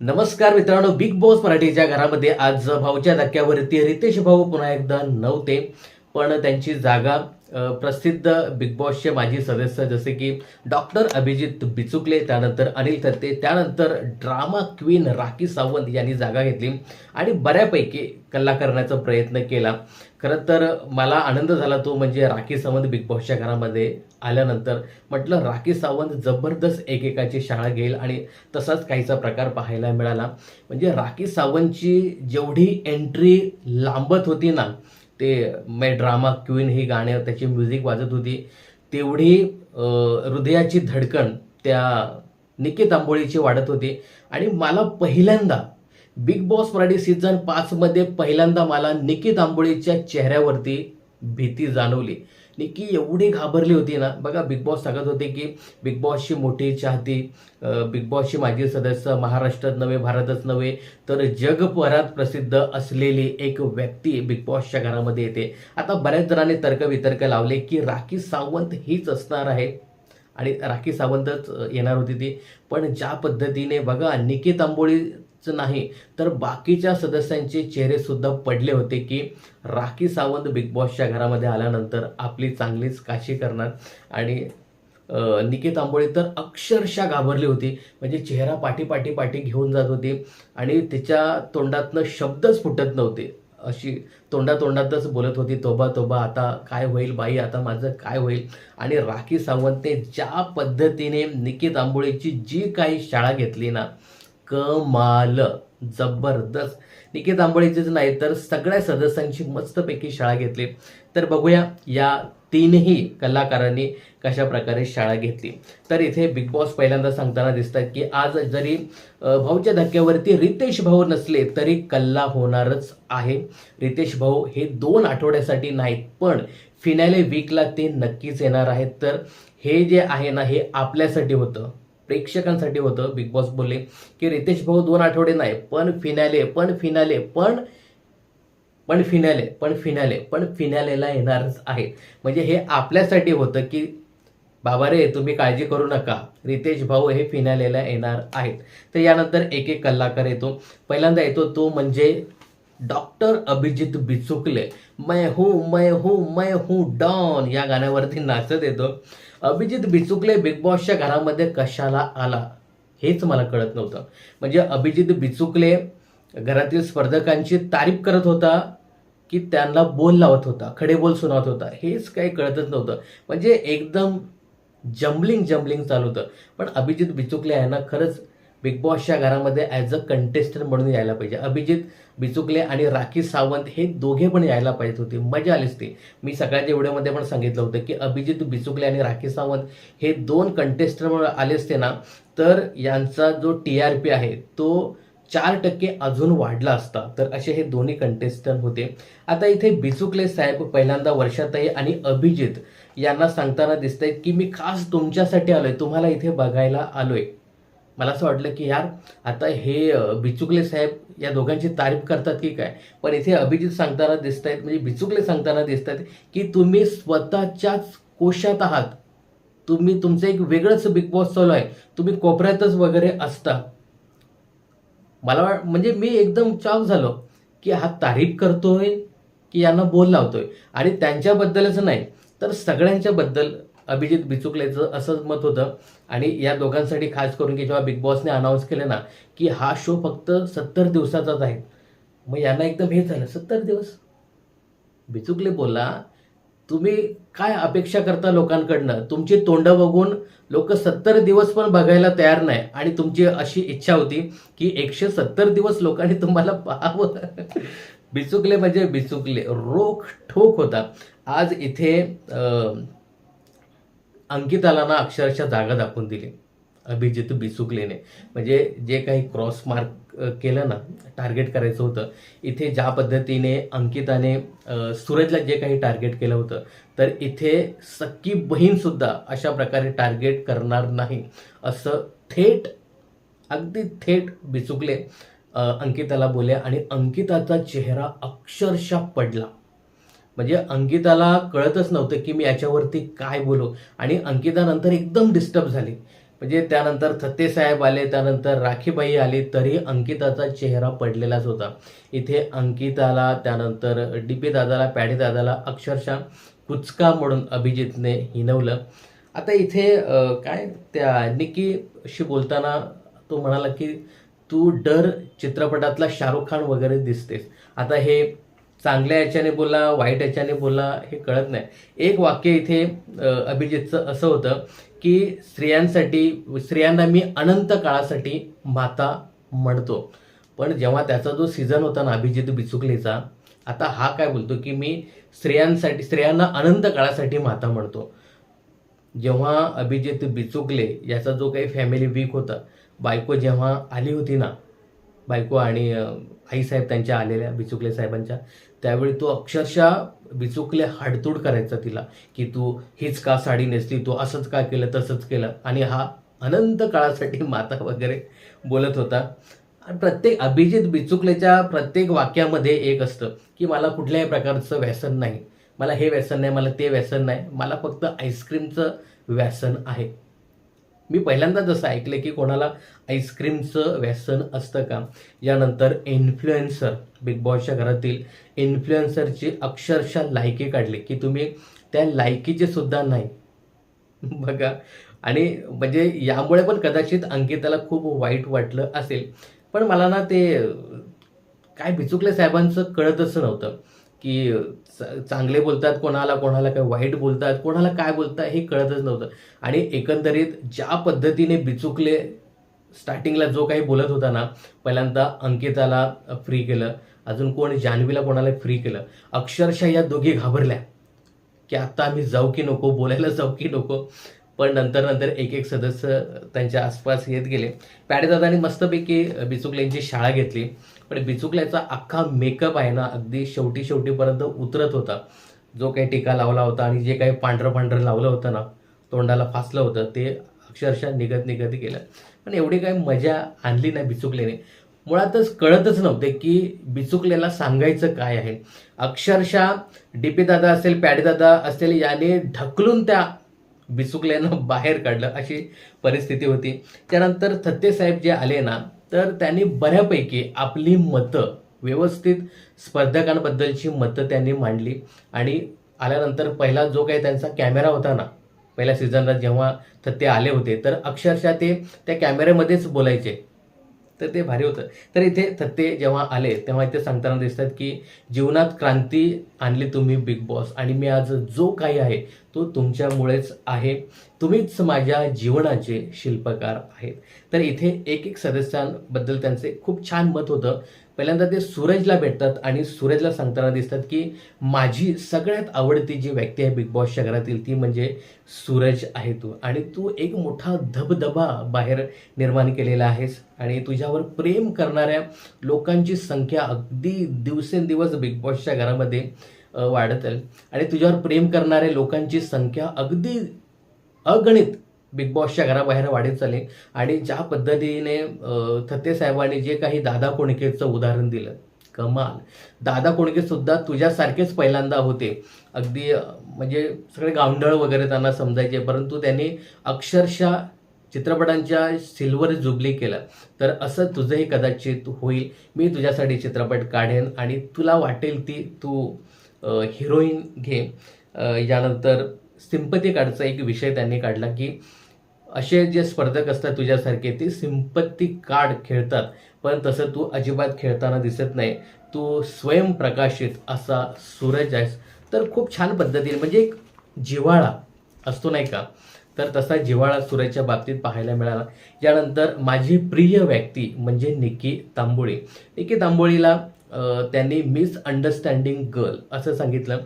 नमस्कार मित्रांनो big boss मराठीच्या घरामध्ये आज भाऊच्या धक्क्यावरती रितेश भाऊ पुन्हा एकदा नव्हते. पण त्यांची जागा प्रसिद्ध बिग बॉसचे माजी सदस्य जसे की डॉक्टर अभिजित बिचुकले त्यानंतर अनिल थत्ते त्यानंतर ड्रामा क्वीन राखी सावंत यांनी जागा घेतली आणि बऱ्यापैकी कल्ला करण्याचा प्रयत्न केला. खरं तर मला आनंद झाला तो म्हणजे राखी सावंत बिग बॉसच्या घरामध्ये आल्यानंतर म्हटलं राखी सावंत जबरदस्त एकेकाची शाळा घेईल आणि तसाच काहीचा प्रकार पाहायला मिळाला. म्हणजे राखी सावंतची जेवढी एंट्री लांबत होती ना ते मै ड्रामा क्वीन ही गाणं त्याची म्युझिक वाजत होती. तेवढी हृदयाची धडकन त्या निकित तांबोळीची वाढत होती. आणि मला पहिल्यांदा बिग बॉस मराठी सीझन पाचमध्ये पहिल्यांदा मला निकित तांबोळीच्या चेहऱ्यावरती भीती जाणवली. लेकी एवढी घाबरली होती ना. बघा बिग बॉस सांगत होते की बिग बॉसची मोठी चाहती बिग बॉसची माजी सदस्य महाराष्ट्रात नव्हे भारतच नव्हे तर जगभरात प्रसिद्ध असलेली एक व्यक्ती बिग बॉसच्या घरामध्ये येते. आता बऱ्याच जणांनी तर्कवितर्क लावले की राखी सावंत हीच असणार आहे. आणि राखी सावंतच येणार होती ती. पण ज्या पद्धतीने बघा निकेत आंबोळी नाही. तर बाकीच्या सदस्यांचे चेहरे सुद्धा पडले होते की राखी सावंत बिग बॉसच्या घरामध्ये आल्यानंतर आपली चांगलीच काशी करणार. आणि निकेत आंबोळे तर अक्षरशः घाबरली होती. म्हणजे चेहरा पाठी पाठी पाठी घेऊन जात होती. आणि तिच्या तोंडातनं शब्दच फुटत नव्हते. अशी तोंडातोंडातच बोलत होती तोबा तोबा आता काय होईल बाई? आता माझं काय होईल? आणि राखी सावंतने ज्या पद्धतीने निकेत आंबोळेची जी काही शाळा घेतली ना कमाल जबरदस्त. निकेत तांबोळीचीच नाही तर सगळ्या सदस्यांची मस्तपैकी शाळा घेतली. तर बघूया या तीनही कलाकारांनी कशा प्रकारे शाळा घेतली. तर इथे बिग बॉस पहिल्यांदा सांगताना दिसतात की आज जरी भाऊच्या धक्क्यावरती रितेश भाऊ नसले तरी कल्ला होणारच आहे. रितेश भाऊ हे दोन आठवड्यासाठी नाहीत पण फिनाले वीकला ते नक्कीच येणार आहेत. तर हे जे आहे ना हे आपल्यासाठी होतं. प्रेक्षकांसाठी होतं बिग बॉस बोलले की रितेश भाऊ दोन आठवडे नाही पण फिनाले पण फिनाले पण पण फिनाले पण फिनाले पण फिनालेला येणारच आहे. म्हणजे हे आपल्यासाठी होतं की बाबा रे तुम्ही काळजी करू नका. रितेश भाऊ हे फिनालेला येणार आहेत. तर यानंतर एक एक कलाकार येतो. पहिल्यांदा येतो तो म्हणजे डॉक्टर अभिजित बिचुकले. मैं हूँ मैं हूँ मैं हूँ डॉन. या गाण्यावरती नाचत येतो. अभिजित बिचुकले बिग बॉसच्या घरामध्ये कशाला आला? हेच मला कळत नव्हतं. म्हणजे अभिजित बिचुकले घरातील स्पर्धकांची तारीफ करत होता की त्यांना बोल लावत होता खडे बोल सुनावत होता. हेच काही कळतच नव्हतं. म्हणजे एकदम जम्बलिंग जम्बलिंग चालू होतं. पण अभिजित बिचुकले आहे ना खरंच बिग बॉसच्या घरामध्ये ॲज अ कंटेस्टंट म्हणून यायला पाहिजे. अभिजित बिचुकले आणि राखी सावंत हे दोघे पण यायला पाहिजे होते. मजा आलीच असते मी सकाळच्या व्हिडिओमध्ये पण सांगितलं होतं की अभिजित बिचुकले आणि राखी सावंत हे दोन कंटेस्टंट आले असते ना तर यांचा जो टी आर पी आहे तो चार टक्के अजून वाढला असता. तर असे हे दोन्ही कंटेस्टंट होते. आता इथे बिचुकले साहेब पहिल्यांदा वर्षाताई आणि अभिजित यांना सांगताना दिसत की मी खास तुमच्यासाठी आलोय. तुम्हाला इथे बघायला आलोय. मला असं वाटलं की यार आता हे बिचुकले साहेब या दोघांची तारीफ करतात की काय? पण इथे अभिजित सांगताना दिसत आहेत म्हणजे बिचुकले सांगताना दिसत आहेत की तुम्ही स्वतःच्याच कोशात आहात. तुम्ही तुमचं एक वेगळंच बिग बॉस चालू आहे. तुम्ही कोपऱ्यातच वगैरे असता. मला वाट म्हणजे मी एकदम चॉक झालो की हा तारीफ करतोय की यांना बोल लावतोय. आणि त्यांच्याबद्दलच नाही तर सगळ्यांच्याबद्दल अभिजित बिचुकलेचं असंच मत होतं. आणि या दोघांसाठी खास करून की जेव्हा बिग बॉसने अनाऊन्स केलं ना की हा शो फक्त सत्तर दिवसाचाच आहे. मग यांना एकदम हे झालं. सत्तर दिवस? बिचुकले बोला तुम्ही काय अपेक्षा करता लोकांकडनं? तुमची तोंडं बघून लोक सत्तर दिवस पण बघायला तयार नाही. आणि तुमची अशी इच्छा होती की एकशे सत्तर दिवस लोकांनी तुम्हाला पाहावं. बिचुकले म्हणजे बिचुकले. रोख ठोक होता. आज इथे अंकिताला ना अक्षरशः जागा दाखवून दिली. अभिजित बिचुकलेने म्हणजे जे काही क्रॉस मार्क केलं ना टार्गेट करायचं होतं इथे ज्या पद्धतीने अंकिताने सूरजला जे काही टार्गेट केलं होतं तर इथे सक्की बहीणसुद्धा अशा प्रकारे टार्गेट करणार नाही असं थेट अगदी थेट बिचुकले अंकिताला बोलले आणि अंकिताचा चेहरा अक्षरशः पडला. म्हणजे अंकिताला कळतच नव्हतं की मी याच्यावरती काय बोलू. आणि अंकितानंतर एकदम डिस्टर्ब झाली. म्हणजे त्यानंतर थत्ते साहेब आले त्यानंतर राखीबाई आली तरी अंकिताचा चेहरा पडलेलाच होता. इथे अंकिताला त्यानंतर डी पी दादाला पॅडी दादाला अक्षरशः कुचका म्हणून अभिजितने हिनवलं आता इथे काय त्या निकीशी बोलताना तो म्हणाला की तू डर चित्रपटातला शाहरुख खान वगैरे दिसतेस. आता हे चांगल्या याच्याने बोला वाईट याच्याने बोला हे कळत नाही. एक वाक्य इथे अभिजितचं असं होतं की स्त्रियांसाठी स्त्रियांना मी अनंत काळासाठी माता म्हणतो. पण जेव्हा त्याचा जो सीझन होता ना अभिजित बिचुकलेचा आता हा काय बोलतो की मी स्त्रियांसाठी स्त्रियांना अनंत काळासाठी माता म्हणतो. जेव्हा अभिजित बिचुकले याचा जो काही फॅमिली वीक होता बायको जेव्हा आली होती ना बायको आणि आईसाहेब त्यांच्या आलेल्या बिचुकले साहेबांच्या. त्यावेळी तो अक्षरशः बिचुकले हाडतोड करायचा तिला की तू हीच का साडी नेसली तू असंच का केलं तसंच केलं. आणि हा अनंत काळासाठी माता वगैरे बोलत होता. आणि प्रत्येक अभिजित बिचुकलेच्या प्रत्येक वाक्यामध्ये एक असतं की मला कुठल्याही प्रकारचं व्यसन नाही. मला हे व्यसन नाही मला ते व्यसन नाही. मला फक्त आईस्क्रीमचं व्यसन आहे. मी पहिल्यांदा जसं ऐकलं की कोणाला आईस्क्रीमचं व्यसन असतं का? यानंतर इन्फ्लुएन्सर बिग बॉसच्या घरातील इन्फ्लुएन्सरची अक्षरशः लायकी काढली की तुम्ही त्या लायकीचे सुद्धा नाही. बघा. आणि म्हणजे यामुळे पण कदाचित अंकिताला खूप वाईट वाटलं असेल. पण मला ना ते काय बिचुकले साहेबांचं कळतच नव्हतं की चांगले बोलतात कोणाला कोणाला काय वाईट बोलतात कोणाला काय बोलतात हे कळतच नव्हतं. आणि एकंदरीत ज्या पद्धतीने बिचुकले स्टार्टिंगला जो काही बोलत होता ना पहिल्यांदा अंकिताला फ्री केलं. अजून कोण जान्हवीला कोणाला फ्री केलं. अक्षरशः या दोघी घाबरल्या. की आत्ता आम्ही जाऊ की नको बोलायला जाऊ की नको. पण नंतर नंतर एक एक सदस्य त्यांच्या आसपास येत गेले. पॅडेदादांनी मस्तपैकी बिचुकल्यांची शाळा घेतली. पण बिचुकल्याचा अख्खा मेकअप आहे ना अगदी शेवटी शेवटीपर्यंत उतरत होता. जो काही टीका लावला होता आणि जे काही पांढरं पांढरं लावलं होतं ना तोंडाला फासलं होतं ते अक्षरशः निघत निघत गेलं. पण एवढी काही मजा आणली नाही बिचुकल्याने. मुळातच कळतच नव्हते की बिचुकलेला सांगायचं काय आहे. अक्षरशः डीपी दादा असेल पॅडी दादा असेल याने ढकलून त्या बिचुकल्यानं बाहेर काढलं अशी परिस्थिती होती. त्यानंतर थत्ते साहेब जे आले ना तर त्यांनी बऱ्यापैकी आपली मतं व्यवस्थित स्पर्धकांबद्दलची मतं त्यांनी मांडली. आणि आल्यानंतर पहिला जो काही त्यांचा कॅमेरा होता ना पहिल्या सीझनला जेव्हा थत्ते आले होते तर अक्षरशः ते त्या कॅमेऱ्यामध्येच बोलायचे. तर ते भारी होतं. तर इथे थत्ते जेव्हा आले तेव्हा इथे सांगताना दिसतात की जीवनात क्रांती आणली तुम्ही बिग बॉस आणि मी आज जो काही आहे तो तुमच्यामुळेच आहे. तुम्हीच माझ्या जीवनाचे शिल्पकार आहेत. तर इथे एक एक सदस्यांबद्दल त्यांचे खूप छान मत होतं. पहिल्यांदा ते सूरजला भेटतात आणि सूरजला सांगताना दिसतात की माझी सगळ्यात आवडती जी व्यक्ती आहे बिग बॉसच्या घरातील ती म्हणजे सूरज आहे तू. आणि तू एक मोठा धबधबा बाहेर निर्माण केलेला आहेस. आणि तुझ्यावर प्रेम करणाऱ्या लोकांची संख्या अगदी दिवसेंदिवस बिग बॉसच्या घरामध्ये वाढत आहे आणि तुझ्यावर प्रेम करणाऱ्या लोकांची संख्या अगदी अगणित बिग बॉसच्या घराबाहेर वाढत चालली. आणि ज्या पद्धतीने थत्ते साहेबांनी जे काही दादा कोणकेचं उदाहरण दिलं कमाल. दादा कोणके सुद्धा तुझ्यासारखेच पहिल्यांदा होते. अगदी म्हणजे सगळे गावंढळ वगैरे त्यांना समजायचे परंतु त्यांनी अक्षरशः चित्रपटांच्या सिल्वर जुबली केलं. तर असं तुझंही कदाचित होईल. मी तुझ्यासाठी चित्रपट काढेन आणि तुला वाटेल ती तू हिरोईन घे. यानंतर सिंपती कार्डचा एक विषय त्यांनी काढला की असे जे स्पर्धक असतात तुझ्यासारखे ते सिंपत्ती कार्ड खेळतात. पण तसं तू अजिबात खेळताना दिसत नाही. तू स्वयंप्रकाशित असा सूरज आहेस. तर खूप छान पद्धतीने म्हणजे एक जिव्हाळा असतो नाही का? तर तसा जिव्हाळा सूरजच्या बाबतीत पाहायला मिळाला. यानंतर माझी प्रिय व्यक्ती म्हणजे निकी तांबोळी. निकी तांबोळीला त्यांनी मिस अंडरस्टँडिंग गर्ल असं सांगितलं.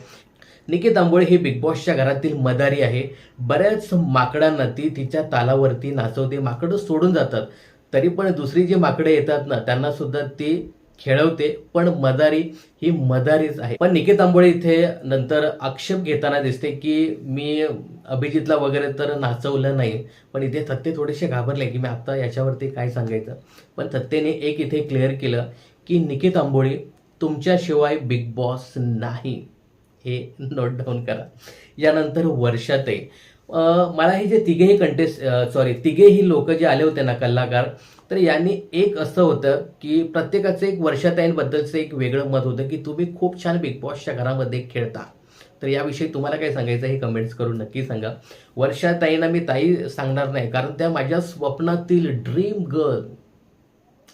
निकी आंबोळे ही बिग बॉसच्या घरातील मदारी आहे. बऱ्याच माकडांना ती तिच्या तालावरती नाचवते. माकडं सोडून जातात. तरी पण दुसरी जी माकडे येतात ना त्यांना सुद्धा ती खेळवते. पण मदारी ही मदारीच आहे. पण निकी आंबोळे इथे नंतर आक्षेप घेताना दिसते की मी अभिजितला वगैरे तर नाचवलं नाही. पण इथे थत्ते थोडेसे घाबरले की मी आता याच्यावरती काय सांगायचं? पण थत्तेने एक इथे क्लिअर केलं की निकित आंबोळी तुमच्याशिवाय बिग बॉस नाही. हे नोट डाऊन करा. यानंतर वर्षातही मला हे जे तिघेही कंटेस्ट सॉरी तिघेही लोक जे आले होते ना कलाकार तर यांनी एक असं होतं की प्रत्येकाचं एक वर्षाताईंबद्दलचं एक वेगळं मत होतं की तुम्ही खूप छान बिग बॉसच्या घरामध्ये खेळता. तर याविषयी तुम्हाला काय सांगायचं हे कमेंट्स करून नक्की सांगा. वर्षाताईंना मी ताई सांगणार नाही कारण त्या माझ्या स्वप्नातील ड्रीम गर्ल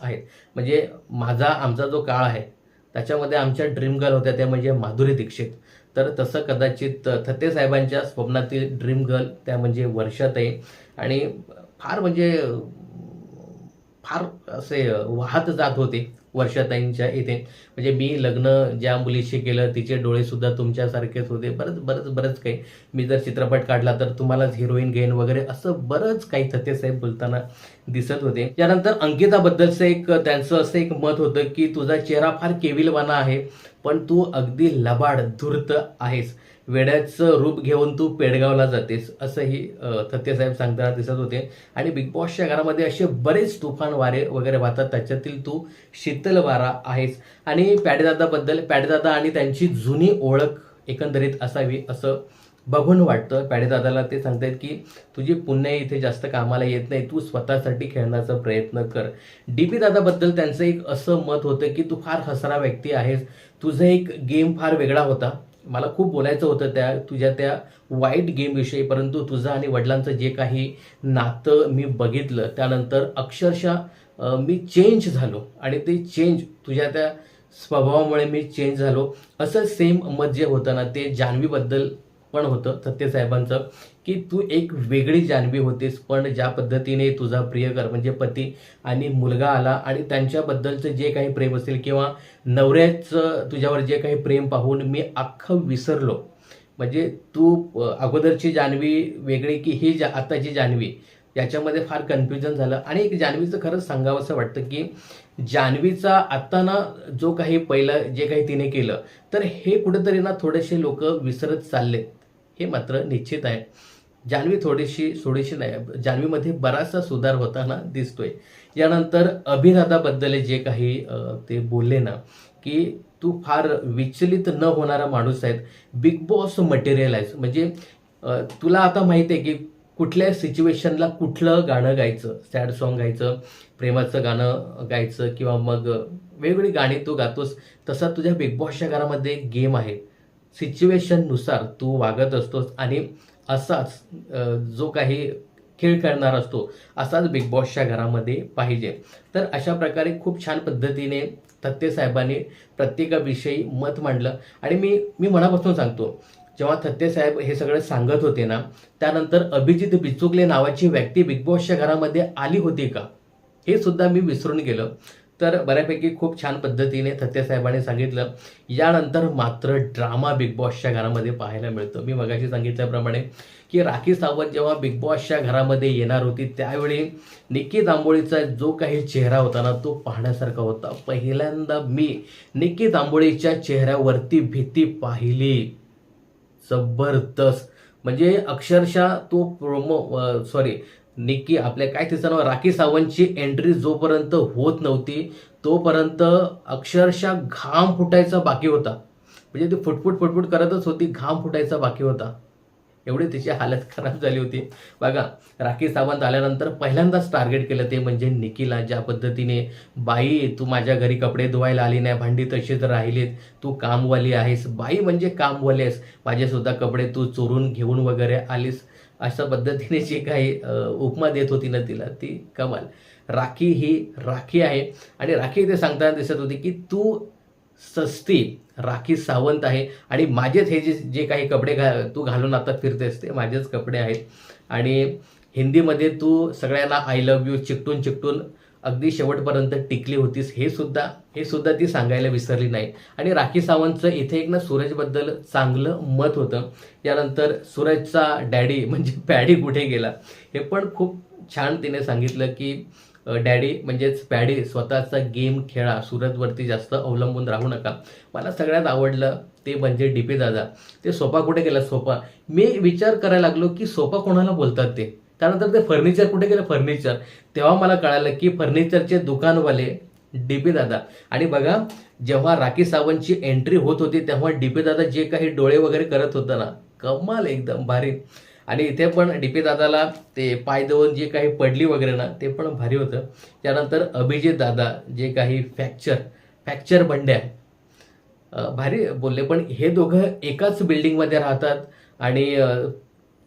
आहेत. म्हणजे माझा आमचा जो काळ आहे त्याच्यामध्ये आमच्या ड्रीम गर्ल होत्या त्या म्हणजे माधुरी दीक्षित. तर तसं कदाचित थत्ते साहेबांच्या स्वप्नातील ड्रीम गर्ल त्या म्हणजे वर्षात आहे आणि फार म्हणजे फार असे वाहत जात होते वर्षाताईंच्या इथे. म्हणजे मी लग्न ज्या मुलीशी केलं तिचे डोळेसुद्धा तुमच्यासारखेच होते. बरंच बरंच बरंच काही. मी जर चित्रपट काढला तर तुम्हालाच हिरोईन घेईन वगैरे असं बरंच काही थत्तेसाहेब बोलताना दिसत होते. त्यानंतर अंकिताबद्दलचं एक त्यांचं असं एक मत होतं की तुझा चेहरा फार केविलवाना आहे पण तू अगदी लबाड धूर्त आहेस. वेड्याचं रूप घेऊन तू पेडगावला जातेस असंही अं, थत्तेसाहेब सांगताना दिसत होते. आणि बिग बॉसच्या घरामध्ये असे बरेच तुफान वारे वगैरे वाहतात त्याच्यातील तू शीतल वारा आहेस. आणि पॅडेदादाबद्दल पॅडेदादा आणि त्यांची जुनी ओळख एकंदरीत असावी असं बघून वाटतं. पॅडेदादाला ते सांगतायत की तुझी पुण्य इथे जास्त कामाला येत नाही तू स्वतःसाठी खेळण्याचा प्रयत्न कर. डी पी दादाबद्दल त्यांचं एक असं मत होतं की तू फार हसरा व्यक्ती आहेस. तुझं एक गेम फार वेगळा होता. मला खूप बोलायचं होतं त्या तुझ्या त्या वाईट गेमविषयी परंतु तुझं आणि वडिलांचं जे काही नातं मी बघितलं त्यानंतर अक्षरशः मी चेंज झालो. आणि ते चेंज तुझ्या त्या स्वभावामुळे मी चेंज झालो. असं सेम मत जे होतं ना ते जान्हवीबद्दल पण होतं सत्यसाहेबांचं की तू एक वेगळी जान्हवी होतीस पण ज्या पद्धतीने तुझा प्रियकर म्हणजे पती आणि मुलगा आला आणि त्यांच्याबद्दलचं जे काही प्रेम असेल किंवा नवऱ्याचं तुझ्यावर जे काही प्रेम पाहून मी अख्खं विसरलो. म्हणजे तू अगोदरची जान्हवी वेगळी की ही जा आताची जान्हवी याच्यामध्ये फार कन्फ्युजन झालं. आणि एक जान्हवीचं खरंच सांगावं असं वाटतं की जान्हवीचा आत्ता ना जो काही पहिलं जे काही तिने केलं तर हे कुठेतरी ना थोडेसे लोक विसरत चाललेत. हे मात्र निश्चित आहे. जान्हवी थोडीशी थोडीशी नाही जान्हवीमध्ये बराचसा सुधार होताना दिसतोय. यानंतर अभिराधाबद्दल जे काही ते बोलले ना की तू फार विचलित न होणारा माणूस आहेत. बिग बॉस मटेरियल आहेस म्हणजे तुला आता माहिती आहे की कुठल्या सिच्युएशनला कुठलं गाणं गायचं सॅड सॉन्ग गायचं प्रेमाचं गाणं गायचं किंवा मग वेगवेगळी गाणी तू गातोस तसा तुझ्या बिग बॉसच्या घरामध्ये एक गेम आहे. सिच्युएशननुसार तू वागत असतोस आणि असाच जो काही खेळ खेळणार असतो असाच बिग बॉसच्या घरामध्ये पाहिजे. तर अशा प्रकारे खूप छान पद्धतीने थत्ते साहेबांनी प्रत्येकाविषयी मत मांडलं. आणि मी मी मनापासून सांगतो जेव्हा थत्ते साहेब हे सगळं सांगत होते ना त्यानंतर अभिजित बिचुकले नावाची व्यक्ती बिग बॉसच्या घरामध्ये आली होती का? हे सुद्धा मी विसरून गेलं. तर बऱ्यापैकी खूप छान पद्धतीने थत्ते सांगितलं. यानंतर मात्र ड्रामा बिग बॉसच्या घरामध्ये पाहायला मिळतो. मी मगाशी सांगितल्याप्रमाणे की राखी सावंत जेव्हा बिग बॉसच्या घरामध्ये येणार होती त्यावेळी निक्की जांभोळीचा जो काही चेहरा होता ना तो पाहण्यासारखा होता. पहिल्यांदा मी निक्की जांभोळीच्या चेहऱ्यावरती भीती पाहिली. जबरदस्त. म्हणजे अक्षरशः तो प्रोमो सॉरी निक्की आपल्या काय तिचं नाव राखी सावंतची एंट्री जोपर्यंत होत नव्हती तोपर्यंत अक्षरशः घाम फुटायचा बाकी होता. म्हणजे ती फुटफुट फुटफुट करतच होती घाम फुटायचा बाकी होता. एवढी तिची हालत खराब झाली होती. बघा राखी सावंत आल्यानंतर पहिल्यांदाच टार्गेट केलं ते म्हणजे निकीला ज्या पद्धतीने बाई तू माझ्या घरी कपडे धुवायला आली नाही भांडी तशीच राहिलीत. तू कामवाली आहेस. बाई म्हणजे कामवाली आहेस. माझेसुद्धा कपडे तू चोरून घेऊन वगैरे आलीस. अशा पद्धतीने जी काही उपमा देत होती ना तिला ती कमाल. राखी ही राखी आहे. आणि राखी इथे सांगताना दिसत होती की तू सस्ती राखी सावंत आहे. आणि माझेच हे जे जे काही कपडे घा तू घालून आता फिरतेस ते माझेच कपडे आहेत. आणि हिंदीमध्ये तू सगळ्यांना आय लव्ह यू चिकटून चिकटून अगदी शेवटपर्यंत टिकली होतीस हे सुद्धा हे सुद्धा ती सांगायला विसरली नाही. आणि राखी सावंतचं इथे एक ना सूरजबद्दल चांगलं मत होतं. यानंतर सूरजचा डॅडी म्हणजे पॅडी कुठे गेला? हे पण खूप छान तिने सांगितलं की डॅडी म्हणजेच पॅडी स्वतःचा गेम खेळा सूरजवरती जास्त अवलंबून राहू नका. मला सगळ्यात आवडलं ते म्हणजे डी पी दादा. ते सोफा कुठे गेला? सोफा. मी विचार करायला लागलो की सोफा कोणाला बोलतात ते? त्यानंतर ते फर्निचर कुठे गेलं? फर्निचर तेव्हा मला कळालं की फर्निचरचे दुकानवाले डीपी दादा. आणि बघा जेव्हा राखी सावंतची एंट्री होत होती तेव्हा डीपी दादा जे काही डोळे वगैरे करत होता ना कमाल एकदम भारी. आणि इथे पण डी पी दादाला ते पाय देऊन जे काही पडली वगैरे ना ते पण भारी होतं. त्यानंतर अभिजित दादा जे काही फ्रॅक्चर फ्रॅक्चर बंड्या. भारी बोलले पण हे दोघं एकाच बिल्डिंगमध्ये राहतात आणि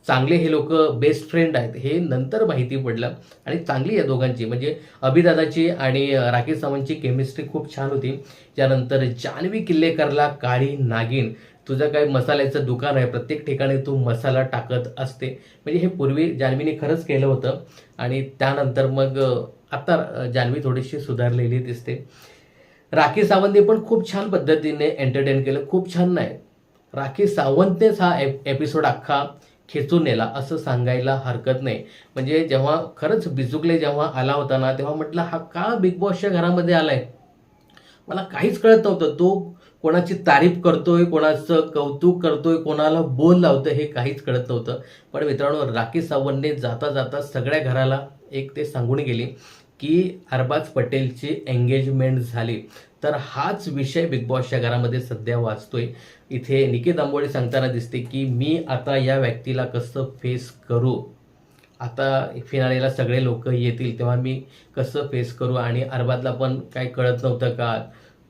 चांगले हे लोक बेस्ट फ्रेंड आहेत. हे नंतर माहिती पडलं आणि चांगली आहे दोघांची. म्हणजे अभिदादाची आणि राकेश सावंतची केमिस्ट्री खूप छान होती. त्यानंतर जान्हवी किल्लेकरला काळी नागिन. तुझं काय मसाल्याचं दुकान आहे. प्रत्येक ठिकाणी तू मसाला टाकत असते. म्हणजे हे पूर्वी जान्हवीने खरंच केलं होतं. आणि त्यानंतर मग आत्ता आता जान्हवी थोडीशी सुधारलेली दिसते. राखी सावंतने पण खूप छान पद्धतीने एंटरटेन केलं. खूप छान नाही. राखी सावंतनेच हा एप एपिसोड अख्खा खेचून नेला असं सांगायला हरकत नाही. म्हणजे जेव्हा खरंच बिजुकले जेव्हा आला होता ना तेव्हा म्हटलं हा का बिग बॉसच्या घरामध्ये आलाय? मला काहीच कळत नव्हतं. तो कोणाची तारीफ करतोय कोणाचं कौतुक करतोय कोणाला बोल लावतोय हे काहीच कळत नव्हतं. पण मित्रांनो राकेश सावंतने जाता जाता सगळ्या घराला एक ते सांगून गेली. की अरबाज पटेलची एंगेजमेंट झाली. तर हाच विषय बिग बॉसच्या घरामध्ये सध्या वाचतोय. इथे निकेत आंबोळे सांगताना दिसते की मी आता या व्यक्तीला कसं फेस करू? आता फिनालेला सगळे लोक येतील तेव्हा मी कसं फेस करू? आणि अरबाजला पण काय कळत नव्हतं का?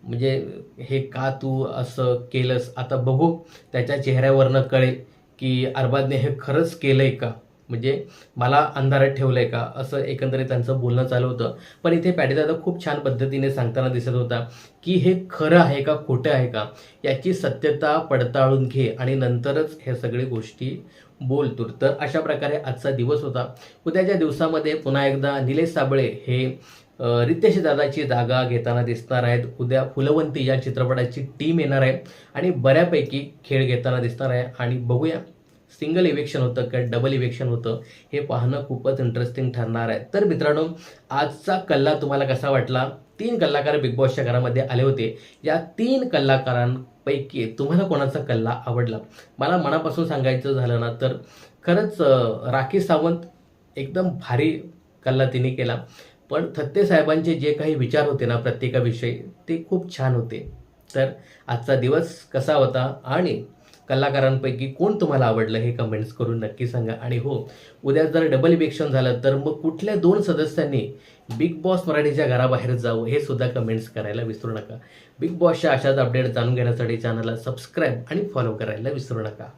म्हणजे हे का तू असं केलंस? आता बघू. त्याच्या चेहऱ्यावरनं कळेल की अरबाजने हे खरंच केलंय का? म्हणजे मला अंधारात ठेवलंय का? असं एकंदरीत त्यांचं बोलणं चालू होतं. पण इथे पॅटीदादा खूप छान पद्धतीने सांगताना दिसत होता की हे खरं आहे का खोटं आहे का? याची सत्यता पडताळून घे आणि नंतरच ह्या सगळ्या गोष्टी बोल तूर तर अशा प्रकारे आजचा दिवस होता. उद्याच्या दिवसामध्ये पुन्हा एकदा निलेश साबळे हे रितेश दादाची जागा घेताना दिसणार आहेत. उद्या फुलवंती या चित्रपटाची टीम येणार आहे आणि बऱ्यापैकी खेळ घेताना दिसणार आहे. आणि बघूया सिंगल इव्हेक्शन होतं का डबल इव्हेक्शन होतं हे पाहणं खूपच इंटरेस्टिंग ठरणार आहे. तर मित्रांनो आजचा कल्ला तुम्हाला कसा वाटला? तीन कलाकार बिग बॉसच्या घरामध्ये आले होते. या तीन कलाकारांपैकी तुम्हाला कोणाचा कल्ला आवडला? मला मनापासून सांगायचं झालं ना तर खरंच राखी सावंत एकदम भारी कल्ला तिने केला. पण थत्ते साहेबांचे जे काही विचार होते ना प्रत्येकाविषयी ते खूप छान होते. तर आजचा दिवस कसा होता आणि कलाकारांपैकी कोण तुम्हाला आवडलं हे कमेंट्स करून नक्की सांगा. आणि हो उद्या जर डबल इलेक्शन झालं तर मग कुठल्या दोन सदस्यांनी बिग बॉस मराठीच्या घराबाहेर जावं हे सुद्धा कमेंट्स करायला विसरू नका. बिग बॉसच्या अशाच अपडेट जाणून घेण्यासाठी चॅनलला सबस्क्राईब आणि फॉलो करायला विसरू नका.